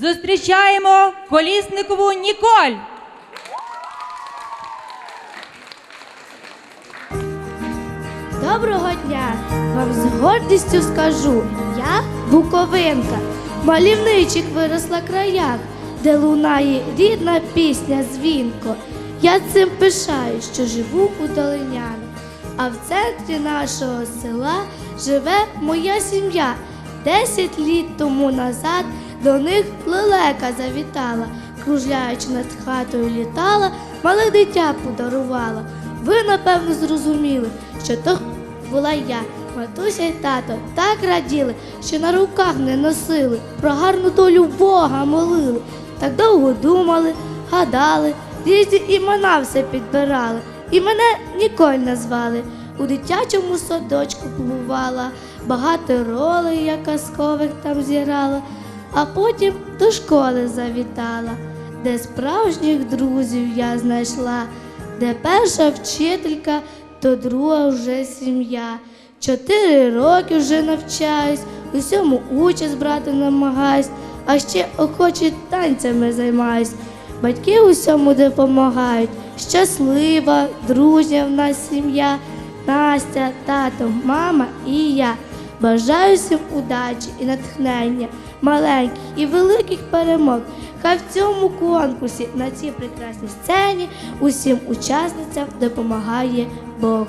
Зустрічаємо Колісникову Ніколь. Доброго дня! Вам з гордістю скажу, я Буковинка, в мальівничих виросла краях, де лунає рідна пісня дзвінко. Я цим пишаю, що живу у долиняни. А в центрі нашого села живе моя сім'я. Десять літ тому назад до них лелека завітала, кружляючи над хатою літала, мале дитя подарувала. Ви, напевно, зрозуміли, що то була я. Матуся й тато так раділи, що на руках не носили, про гарну долю Бога молили. Так довго думали, гадали, різні імена все підбирали, і мене Ніколь назвали. У дитячому садочку побувала, багато ролей я казкових там зіграла, а потім до школи завітала, де справжніх друзів я знайшла, де перша вчителька, то друга вже сім'я. Чотири роки вже навчаюсь, усьому участь брати намагаюсь, а ще охоче танцями займаюсь. Батьки усьому допомагають. Щаслива, дружня в нас сім'я, Настя, тато, мама і я. Бажаю всім удачі і натхнення, маленьких і великих перемог. Хай в цьому конкурсі на цій прекрасній сцені усім учасницям допомагає Бог.